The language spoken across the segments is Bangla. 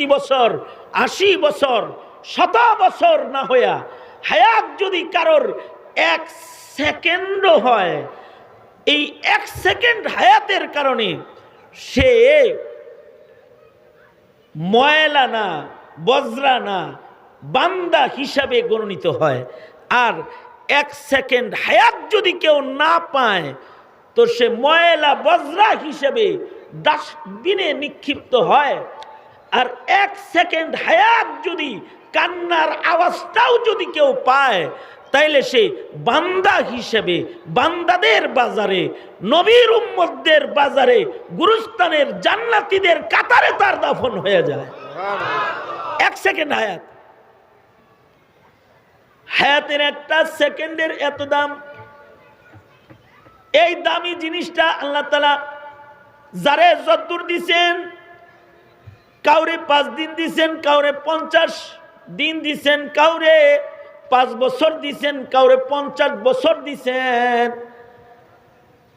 পঁয়ষট্টি বছর, আশি বছর শত বছর না হইয়া হায়াত যদি কারোর এক সেকেন্ডও হয়, এই এক সেকেন্ড হায়াতের কারণে সে ময়লা না, বজ্রা না, বান্দা হিসাবে গণিত হয়। আর এক সেকেন্ড হায়াত যদি কেউ না পায়, তো সে ময়লা, বজ্রা হিসেবে ডাস্টবিনে নিক্ষিপ্ত হয়। আর এক সেকেন্ড হায়াত যদি, কান্নার আওয়াজটাও যদি কেউ পায়, তাইলে সে বান্দা হিসেবে, বান্দাদের বাজারে, নবীর উম্মতদের বাজারে গুরুস্তানের জান্নাতিদের কাতারে তার দাফন হয়ে যায়। এক সেকেন্ড হায়াত। হায়াতের একটা সেকেন্ডের এত দাম। এই দামি জিনিসটা আল্লাহ তালা যারে যদ্দুর দিছেন কাউরে পাঁচ দিন দিছেন, কাউরে পঞ্চাশ দিন দিছেন, কাউরে পাঁচ বছর দিছেন, কাউরে পঞ্চাশ বছর দিছেন।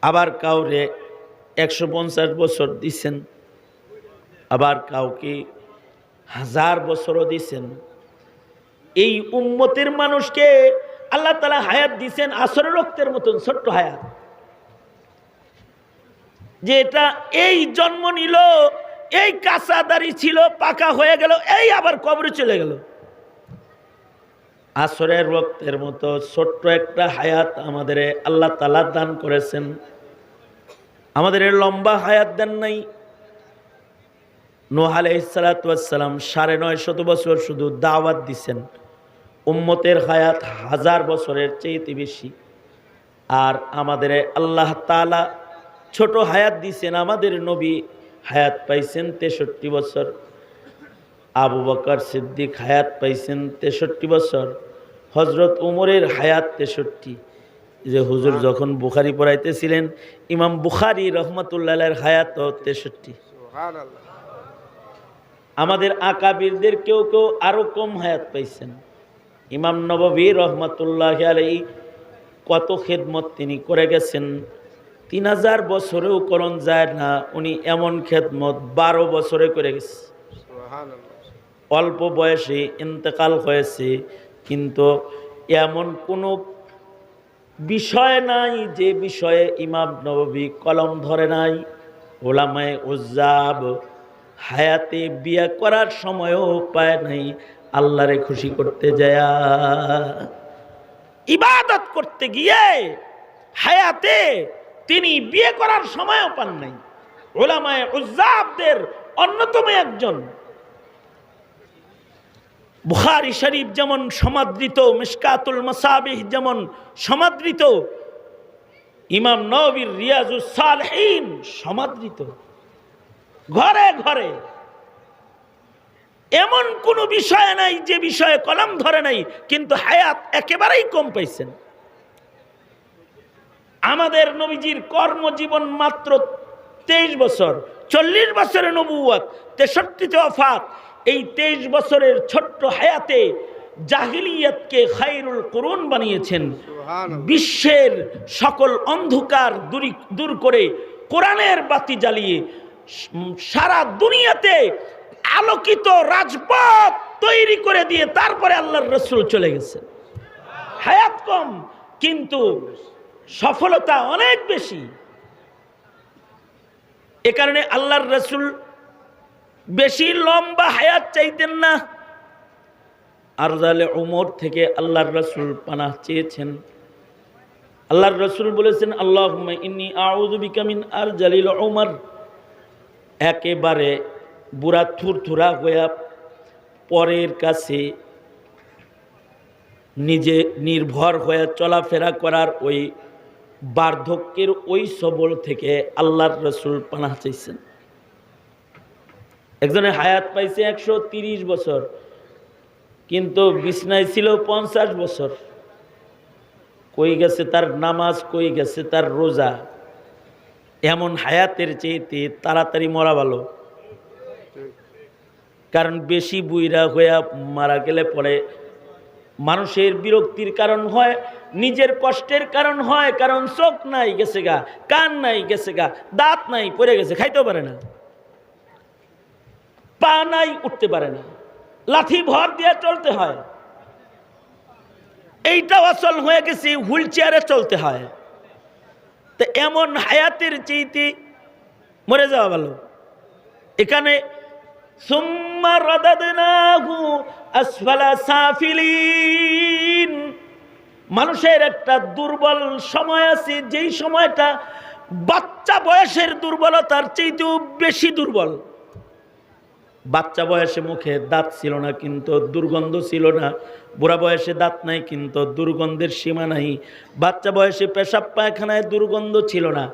আবার কাউরে একশো পঞ্চাশ বছর দিছেন, আবার কাউকে হাজার বছরও দিছেন। এই উম্মতের মানুষকে আল্লাহ তালা হায়াত দিছেন আসর রক্তের মতন, ছোট্ট হায়াত। যে এটা এই জন্ম নিল এই কাঁচা দাড়ি ছিল, পাকা হয়ে গেল, এই আবার কবরে চলে গেল। আসরের রক্তের মতো ছোট্ট একটা হায়াত আমাদের আল্লাহ তালা দান করেছেন। আমাদের লম্বা হায়াত দেন নাই। নোহ আলাইসালাতাম সাড়ে নয় শত বছর শুধু দাওয়াত দিছেন। উম্মতের হায়াত হাজার বছরের চেয়েতে বেশি। আর আমাদের আল্লাহ তালা ছোট হায়াত দিছেন আমাদের নবী হায়াত পাইছেন তেষট্টি বছর। আবু বকর সিদ্দিক হায়াত পাইছেন তেষট্টি বছর। হজরত উমরের হায়াত তেষট্টি। যে হুজুর যখন বুখারি পড়াইতেছিলেন, ইমাম বুখারি রহমতুল্লাহের হায়াত তেষট্টি। আমাদের আকাবিরদের কেউ কেউ আরও কম হায়াত পাইছেন। ইমাম নববী রহমতুল্লাহ আলাই কত খেদমত তিনি করে গেছেন। তিন হাজার বছরেও করণ যায় না উনি এমন খেদমত বারো বছরে করে গেছে। অল্প বয়সে ইন্তেকাল হয়েছে কিন্তু এমন কোনো বিষয় নাই যে বিষয়ে ইমাম নবী কলম ধরে নাই। ওলামায় উজ্জাব হায়াতে বিয়া করার সময়ও পায় নাই আল্লাহরে খুশি করতে যায়। ইবাদত করতে গিয়ে হায়াতে তিনি বিয়ে করার সময়ও পান নাই। ওলামায় উজ্জাবদের অন্যতম একজন। বুখারি শরীফ যেমন সমাদৃত, মিসকাতুল মাসাবিহ যেমন সমাদৃত, ইমাম নবীর রিয়াজুস সমাদৃত। ঘরে ঘরে। এমন কোনো বিষয় নাই যে বিষয়ে কলম ধরে নাই, কিন্তু হায়াত একেবারেই কম পাইছেন। আমাদের নবীজির কর্মজীবন মাত্র তেইশ বছর চল্লিশ বছরের নবুয়াত তেষট্টিতে অফাত এই তেইশ বছরের ছোট্ট হায়াতে জাহিলিয়াতকে খাইরুল করুন বানিয়েছেন। বিশ্বের সকল অন্ধকার দূরী দূর করে কোরআনের বাতি জ্বালিয়ে সারা দুনিয়াতে আলোকিত রাজপথ তৈরি করে দিয়ে তারপরে আল্লাহর রসুল চলে গেছে। হায়াত কম কিন্তু সফলতা অনেক বেশি। এ কারণে আল্লাহর রসুল বেশি লম্বা হায়াত চাইতেন না। আর জালে উমর থেকে আল্লাহর রসুল পানাহ চেয়েছেন। আল্লাহর রসুল বলেছেন আল্লাহ ইন্নি আউজুবিকামিন আর জালিল উমর। একেবারে বুড়া থুরথুরা হইয়া পরের কাছে নিজে নির্ভর হয়ে চলাফেরা করার ওই বার্ধক্যের ওই সবল থেকে আল্লাহর রসুল পানা চাইছেন। একজনে হায়াত পাইছে একশো তিরিশ বছর, কিন্তু বিছনায় ছিল পঞ্চাশ বছর। কই গেছে তার নামাজ, কই গেছে তার রোজা? এমন হায়াতের চেয়েতে তাড়াতাড়ি মরা ভালো। কারণ বেশি বুইরা হইয়া মারা গেলে পরে মানুষের বিরক্তির কারণ হয় নিজের কষ্টের কারণ হয়, কারণ চোখ নাই গেছে গা, কান নাই গেছে গা, দাঁত নাই, পড়ে গেছে, খাইতেও পারে না। পা নাই, উঠতে পারে না। লাঠি ভর দিয়ে চলতে হয়। এইটাও আসল হয়ে গেছে, হুইল চেয়ারে চলতে হয়। তো এমন হায়াতের চেয়েতে মরে যাওয়া ভালো। এখানে, সুম্মা রাদাদনাহু আসফালা সাফিলিন। মানুষের একটা দুর্বল সময় আছে, যেই সময়টা বাচ্চা বয়সের দুর্বলতার চেয়েতেও বেশি দুর্বল। বাচ্চা বয়সে মুখে দাঁত ছিল না, কিন্তু দুর্গন্ধ ছিল না। বুড়া বয়সে দাঁত নাই, কিন্তু দুর্গন্ধের সীমা নাই। বাচ্চা বয়সে পেশাব পায়খানায় দুর্গন্ধ ছিল না।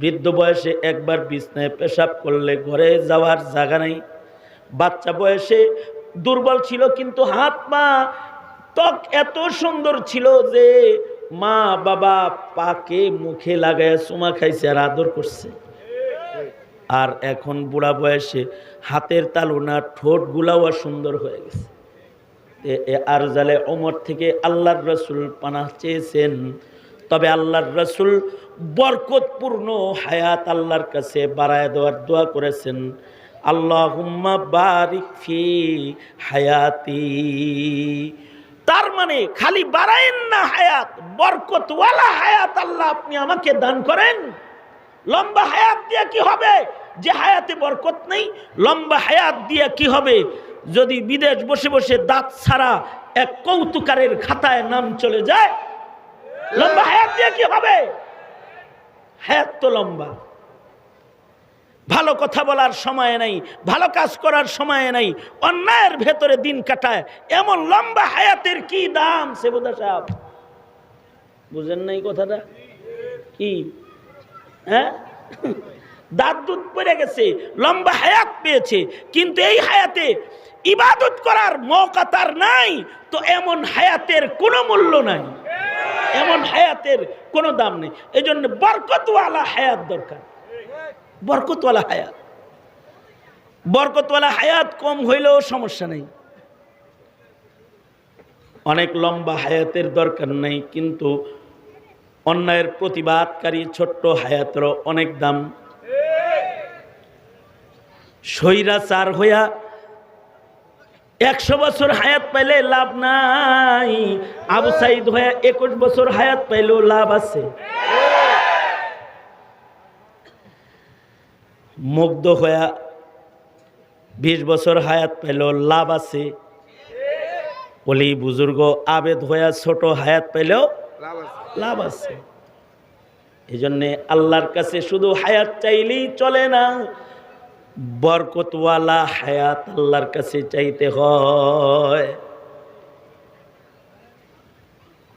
বৃদ্ধ বয়সে একবার বিছনায় পেশাব করলে ঘরে যাওয়ার জায়গা নাই। বাচ্চা বয়সে দুর্বল ছিল, কিন্তু হাত পা ত্বক এত সুন্দর ছিল যে মা বাবা পাকে মুখে লাগায় চুমা খাইছে আর আদর করছে। আর এখন বুড়া বয়সে হাতের তালুনা ঠোঁটগুলাও আর সুন্দর হয়ে গেছে। আর জালে অমর থেকে আল্লাহর রসুল পানাহ চেয়েছেন, তবে আল্লাহর রসুল বরকতপূর্ণ হায়াত আল্লাহর কাছে বাড়ায় দেওয়ার দোয়া করেছেন আল্লাহ বারিক ফি হায়াতি। তার মানে খালি বাড়ায়েন না হায়াত, বরকতওয়ালা হায়াত আল্লাহ আপনি আমাকে দান করেন। লম্বা হায়াত দিয়ে কি হবে? যে হায়াতে বরকত নেই, লম্বা হায়াত দিয়ে কি হবে? যদি বিদেশ বসে বসে দাঁত ছাড়া এক কৌতুকারের খাতায় নাম চলে যায়, লম্বা হায়াত দিয়ে কি হবে? হায়াত তো লম্বা। ভালো কথা বলার সময় নেই, ভালো কাজ করার সময় নেই, অন্যায়ের ভেতরে দিন কাটায়, এমন লম্বা হায়াতের কি দাম, সেবুদা সাহেব? বুঝেন নাই কথাটা? কি? হ্যাঁ? দাঁত দুধ পড়ে গেছে, লম্বা হায়াত পেয়েছে, কিন্তু এই হায়াতে ইবাদত করার মৌকা তার নাই, তো এমন হায়াতের কোনো মূল্য নাই। এমন হায়াতের কোনো দাম নেই। এই জন্য বরকতওয়ালা হায়াত দরকার। বরকতওয়ালা হায়াত। বরকতওয়ালা হায়াত কম হইলেও সমস্যা নেই। অনেক লম্বা হায়াতের দরকার নেই, কিন্তু অন্যায়ের প্রতিবাদকারী ছোট্ট হায়াতেরও অনেক দাম। স্বৈরাচার হইয়া একশো বছর হায়াত পাইলে লাভ নাই। আবু সাইদ হইয়া একুশ বছর হায়াত পাইলেও লাভ আছে। মুগ্ধ হইয়া বিশ বছর হায়াত পাইলেও লাভ আছে। বলি বুজুর্গ আবেদ হইয়া ছোট হায়াত পাইলেও লাভ আছে। এই জন্যে আল্লাহর কাছে শুধু হায়াত চাইলেই চলে না বরকতওয়ালা হায়াত আল্লাহর কাছে চাইতে হয়।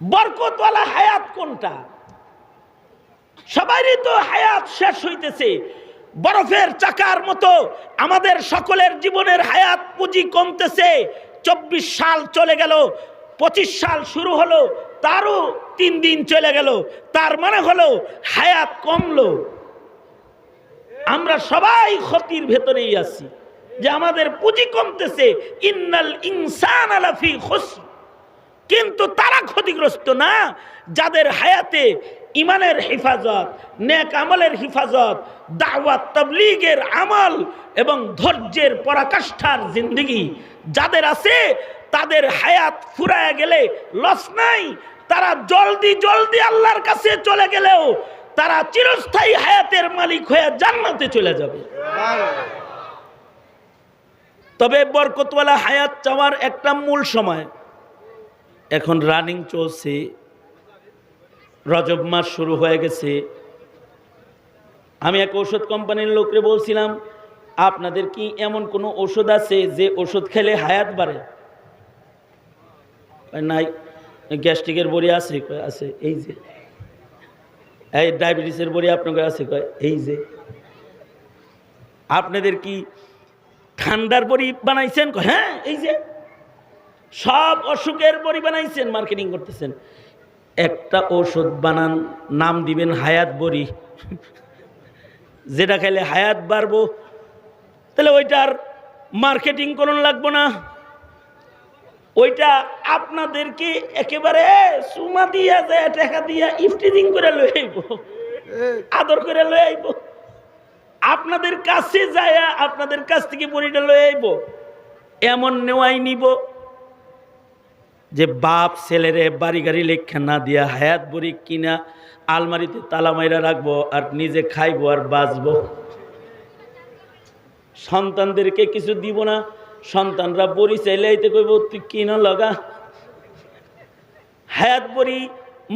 বরকতওয়ালা হায়াত কোনটা? সবারই তো হায়াত শেষ হইতেছে। বরফের চাকার মতো আমাদের সকলের জীবনের হায়াত পুঁজি কমতেছে। চব্বিশ সাল চলে গেল, পঁচিশ সাল শুরু হলো, তারও তিন দিন চলে গেল, তার মানে হলো হায়াত কমলো। আমরা সবাই ক্ষতির ভেতরেই আছি, যে আমাদের পুঁজি কমতেছে, ইন্নাল ইনসান আলাফি খুসর। কিন্তু তারা ক্ষতিগ্রস্ত না, যাদের হায়াতে ইমানের হেফাজত, নেক আমলের হেফাজত, দাওয়াত তবলিগের আমল এবং ধৈর্যের পরাকাষ্ঠার জিন্দগি। যাদের আছে, তাদের হায়াত ফুরায় গেলে লস নাই। তারা জলদি জলদি আল্লাহর কাছে চলে গেলেও তারা চিরস্থায়ী হায়াতের মালিক হয়ে জান্নাতে চলে যাবে। তবে বরকতওয়ালা হায়াত চাওয়ার একটা মূল সময়। এখন রানিং চলছে। রজব মাস শুরু হয়ে গেছে। আমি এক ওষুধ কোম্পানির লোকরে বলছিলাম, আপনাদের কি এমন কোনো ওষুধ আছে যে ওষুধ খেলে হায়াত বাড়ে? নাই, গ্যাস্ট্রিকের বড়ি আছে। আছে, এই যে। এই ডায়াবেটিসের বড়ি আপনাদের আছে? কয়, এই যে। আপনাদের কি ঠান্ডার বড়ি বানাইছেন? হ্যাঁ এই যে। সব অসুখের বড়ি বানাইছেন, মার্কেটিং করতেছেন। একটা ওষুধ বানান, নাম দিবেন হায়াত বড়ি। যেটা খাইলে হায়াত বাড়বো, তাহলে ওইটার মার্কেটিং করুন লাগবো না। ওইটা আপনাদেরকে একেবারে সুমা দিয়া যায় টাকা দিয়া ইফটিজিং করে লই আইব, আদর করে লই আইব। আপনাদের কাছে যায় আপনাদের কাছ থেকে বড়িটা লয়ে আইব, এমন নেওয়াই নিব। যে বাপ ছেলেরে বাড়ি গাড়ি লেখা না দিয়া হায়াত বুড়ি কিনা আলমারিতে তালা মাইরা রাখব আর নিজে খাইবো আর বাঁচবো। সন্তানদেরকে কিছু দিব না, সন্তানরা বড়ি চাইলে আইতে কইব, তুই কিনা লগা? হায়াত বড়ি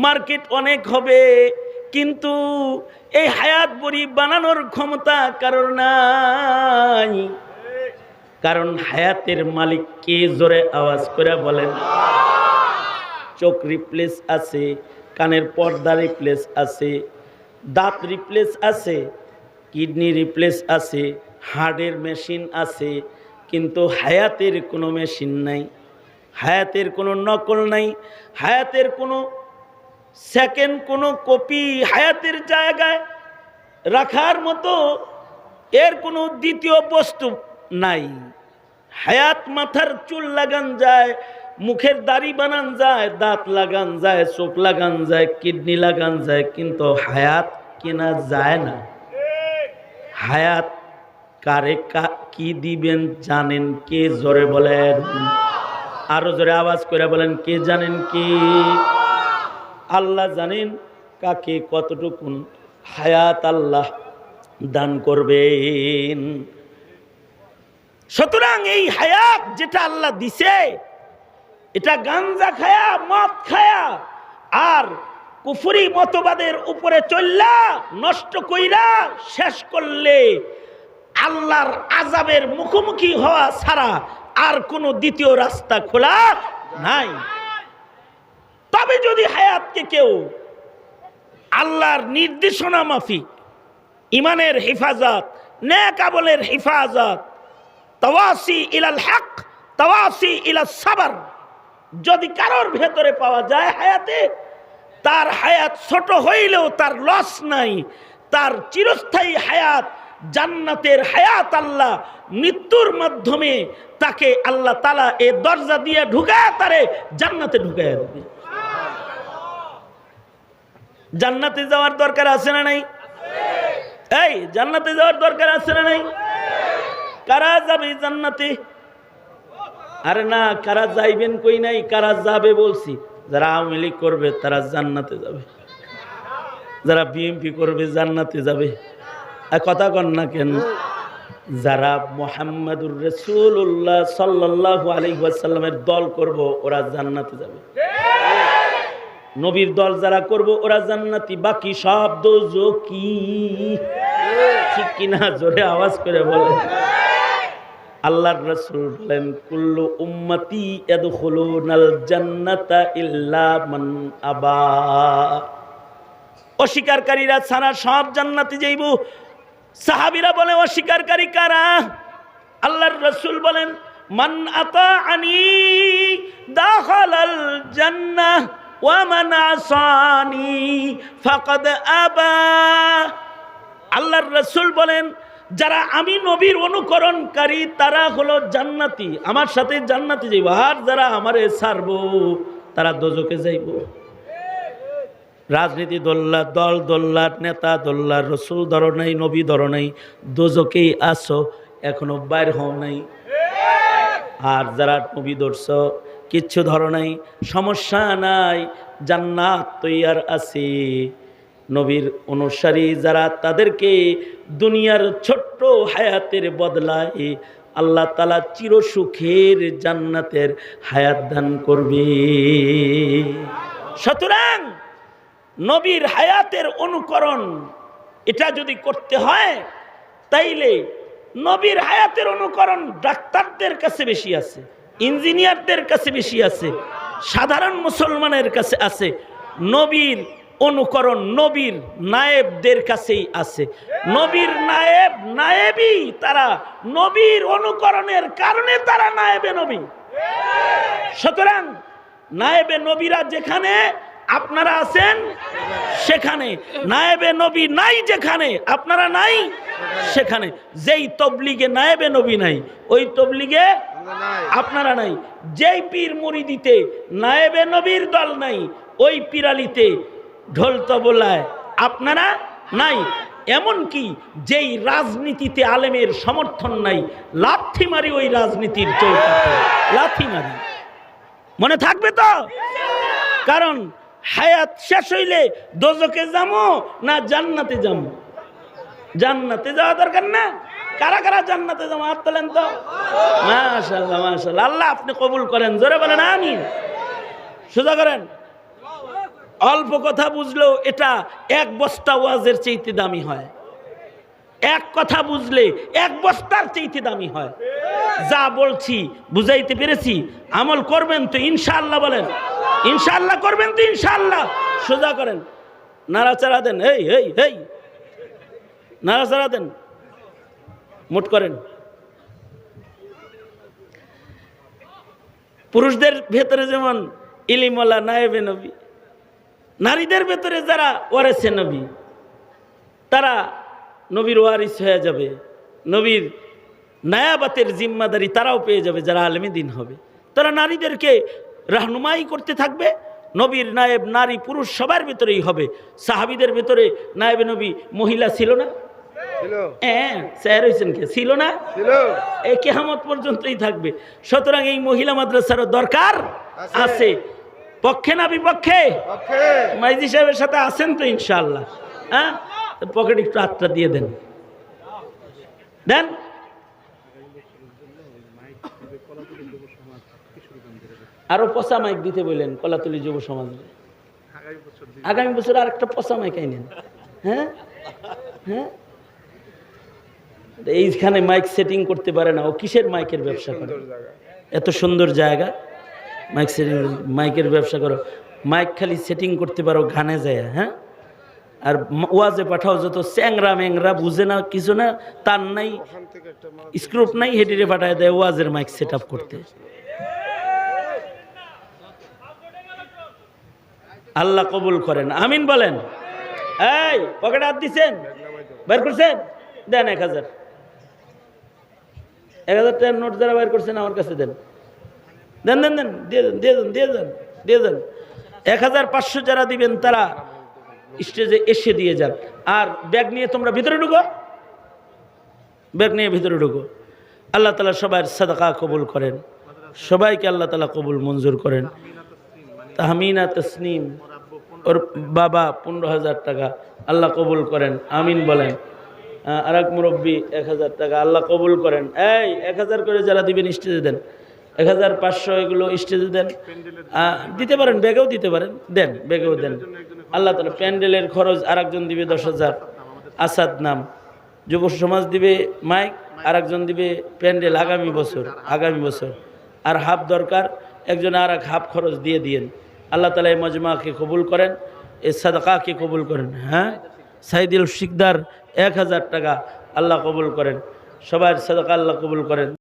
মার্কেট অনেক হবে, কিন্তু এই হায়াত বড়ি বানানোর ক্ষমতা কারোর নাই। কারণ হায়াতের মালিক কে জোরে আওয়াজ করে বলেন? চোখ রিপ্লেস আছে, কানের পর্দা রিপ্লেস আছে, দাঁত রিপ্লেস আছে কিডনি রিপ্লেস আছে হার্টের মেশিন আছে, কিন্তু হায়াতের কোনো মেশিন নাই, হায়াতের কোনো নকল নাই, হায়াতের কোনো সেকেন্ড কোনো কপি হায়াতের জায়গায় রাখার মতো এর কোনো দ্বিতীয় বস্তু নাই। হায়াত মাথার চুল লাগান যায় মুখের দাড়ি বানান যায়, দাঁত লাগান যায়, চোখ লাগান যায়, কিডনি লাগান যায়, কিন্তু হায়াত কেনা যায় না। হায়াত কারে কা দিবেন জানেন কে? জোরে বলেন। আরও জোরে আওয়াজ করে বলেন, কে জানেন কি? আল্লাহ জানেন কাকে কতটুকুন হায়াত আল্লাহ দান করবেন। সুতরাং এই হায়াত যেটা আল্লাহ দিছে এটা গাঞ্জা খায়া, মদ খায়া, আর কুফুরি মতবাদের উপরে চললা, নষ্ট কইরা শেষ করলে আল্লাহর আজাবের মুখোমুখি হওয়া ছাড়া আর কোনো দ্বিতীয় রাস্তা খোলা নাই। তবে যদি হায়াতকে কেউ আল্লাহর নির্দেশনা মাফিক ইমানের হেফাজত ন্যাক আমলের হেফাজত, তাওয়াসি ইলাল হক, তাওয়াসি ইলাল সাবার যদি কারোর ভেতরে পাওয়া যায় হায়াতে, তার হায়াত ছোট হইলেও তার লস নাই। তার চিরস্থায়ী হায়াত জান্নাতের হায়াত আল্লাহ মৃত্যুর মাধ্যমে তাকে আল্লাহ তালা এ দরজা দিয়ে ঢুকায় তারে জান্নাতে ঢুকায় দেবে। জান্নাতে যাওয়ার দরকার আছে না নাই? এই, জান্নাতে যাওয়ার দরকার আছে না নাই? কারা যাবে জান্নাতে? আরে না, কারা যাইবেন কই নাই, কারা যাবে বলছি। যারা আওয়ামী লীগ করবে, তারা জান্নাতে যাবে। যারা বিএমপি করবে, জান্নাতে যাবে। আর কথা কন না কেন, যারা মোহাম্মদুর রসুল্লাহ সাল্লাহ আলহিহাসাল্লামের দল করব, ওরা জান্নাতে যাবে। নবীর দল যারা করব, ওরা জান্নাতি। বাকি সব কি ঠিক কিনা জোরে আওয়াজ করে বলে আল্লাহর রসুল বলেন, কুল্লু উম্মতি ইয়াদখুলুনাল জান্নাতা ইল্লা মান আবা। অস্বীকারীরা ছাড়া সব জান্নাতে যাইব। সাহাবীরা বলে অস্বীকারী কারা? আল্লাহর রসুল বলেন, মান আতা আনি দাখালাল জান্নাহ ওয়া মান আসানি ফাকাদ আবা। আল্লাহর রসুল বলেন যারা আমি নবীর অনুকরণকারী, তারা হলো জান্নাতি। আমার সাথে জান্নাতি যাইব। আর যারা আমারে ছাড়ব, তারা দোজকে যাইব। রাজনীতি দোল্লা, দল দোল্লার নেতা দোল্লার রসুল ধর নাই, নবী ধর নাই দোজকেই আসো এখনও বাইর হও নাই। আর যারা নবী ধরছ, কিচ্ছু ধর নাই। সমস্যা নাই, জান্নাত তৈয়ার আছে। নবীর অনুসারী যারা তাদেরকে দুনিয়ার ছোট্ট হায়াতের বদলায় আল্লাহ তালা চিরসুখের জান্নাতের হায়াত দান করবে। সুতরাং নবীর হায়াতের অনুকরণ এটা যদি করতে হয়, তাইলে নবীর হায়াতের অনুকরণ ডাক্তারদের কাছে বেশি আছে, ইঞ্জিনিয়ারদের কাছে বেশি আছে, সাধারণ মুসলমানের কাছে আছে, নবীর অনুকরণ নবীর নায়েবদের কাছেই আছে। নবীর নায়েব, নায়েবই তারা। নবীর অনুকরণের কারণে তারা নায়েবে নবী। সুতরাং নায়েবে নবীরা যেখানে, আপনারা আছেন সেখানে। নায়েবে নবী নাই যেখানে, আপনারা নাই সেখানে। যেই তবলিগে নায়েবে নবী নাই, ওই তবলিগে আপনারা নাই। যেই পীর মুরিদিতে নায়েবে নবীর দল নাই, ওই পিরালিতে ঢোল তবলায়। আপনারা নাই। এমন কি যেই রাজনীতিতে আলেমের সমর্থন নাই, লাথি মারি ওই রাজনীতির চৌকাতে লাথি মারি। মনে থাকবে তো? কারণ হায়াত শেষ হইলে দোজকে যাব না জান্নাতে যাব জান্নাতে যাওয়া দরকার না? কারা কারা জান্নাতে যাব? হাত তোলেন তো। মাশাল্লাহ মাশাল্লাহ আল্লাহ আপনি কবুল করেন। জোরে বলেন আমি সোজা করেন। অল্প কথা বুঝলেও এটা এক বস্তা ওয়াজের চাইতে দামি হয়। এক কথা বুঝলে এক বস্তার চাইতে দামি হয়। যা বলছি, বুঝাইতে পেরেছি, আমল করবেন তো ইনশাআল্লাহ বলেন। ইনশাআল্লাহ করবেন তো ইনশাআল্লাহ। সোজা করেন। নাড়াচাড়া দেন, এই এই এই। নাড়াচাড়া দেন। মোট করেন। পুরুষদের ভেতরে যেমন ইলিমলা নায়েবে নবী নারীদের ভেতরে যারা ওয়ারেসে নবী তারা নবীর ওয়ারিস হয়ে যাবে নবীর নায়াবাতের জিম্মাদারি তারাও পেয়ে যাবে যারা আলেমী দিন হবে। তারা নারীদেরকে রাহনুমাই করতে থাকবে নবীর নায়েব নারী পুরুষ সবার ভেতরেই হবে। সাহাবিদের ভেতরে নায়েবে নবী মহিলা ছিল না? ছিল। হ্যাঁ স্যার হয়েছেন কে? ছিল না? এই কেহামত পর্যন্তই থাকবে। সুতরাং এই মহিলা মাদ্রাসারও দরকার আছে। পক্ষে না বিপক্ষে? মাইজি সাহেবের সাথে আছেন তো ইনশাল্লাহ হ্যাঁ? পকেট একটু আত্মা দিয়ে দেন। দেন। আরও পচা মাইক দিতে বললেন কলাতলি যুব সমাজ। আগামী বছর আর একটা পচা মাইক আইনেন। হ্যাঁ? হ্যাঁ? এইখানে মাইক সেটিং করতে পারে না। ও কিসের মাইকের ব্যবসা করে? এত সুন্দর জায়গা। মাইক সেটিং, মাইকের ব্যবসা করো। মাইক খালি সেটিং করতে পারো, ঘানে যায় হ্যাঁ? আর ওয়াজে পাঠাও যত চ্যাংরা ম্যাংরা, বুঝে না, কিছু না, তার নাই, স্ক্রুপ নাই হেডিরে পাঠায় দেয় ওয়াজের মাইক সেট আপ করতে। আল্লাহ কবুল করেন। আমিন বলেন। এই, পকেটে হাত দিচ্ছেন বের করছেন? দেন এক হাজার। এক হাজার টাকার নোট যারা বের করছেন, আমার কাছে দেন। দেন দেন দেন, দিয়ে দেন দিয়ে দেন দিয়ে দেন দিয়ে দেন। এক হাজার পাঁচশো যারা দিবেন, তারা স্টেজে এসে দিয়ে যান। আর ব্যাগ নিয়ে তোমরা ভিতরে ঢুকো। ব্যাগ নিয়ে ভিতরে ঢুকো। আল্লাহ তালা সবার সাদাকা কবুল করেন। সবাইকে আল্লাহ তালা কবুল মঞ্জুর করেন। তাহমিনা তসনিম, ওর বাবা পনেরো হাজার টাকা, আল্লাহ কবুল করেন। আমিন বলেন। আর এক মুরব্বী এক হাজার টাকা, আল্লাহ কবুল করেন। এই, এক হাজার করে যারা দিবেন, স্টেজে দেন। এক হাজার পাঁচশো এগুলো স্টেজে দেন। দিতে পারেন, ব্যাগেও দিতে পারেন। দেন, ব্যাগেও দেন। আল্লাহ তালা প্যান্ডেলের খরচ আর একজন দিবে দশ হাজার। আসাদ নাম। যুব সমাজ দিবে মাইক আর একজন দিবে প্যান্ডেল আগামী বছর আগামী বছর। আর হাফ দরকার, একজন আর এক হাফ খরচ দিয়ে দিয়েন। আল্লাহ তালা এই মজমাকে কবুল করেন, এ সাদাকাকে কবুল করেন হ্যাঁ? সাইদুল শিকদার এক হাজার টাকা আল্লাহ কবুল করেন। সবার সাদাকা আল্লাহ কবুল করেন।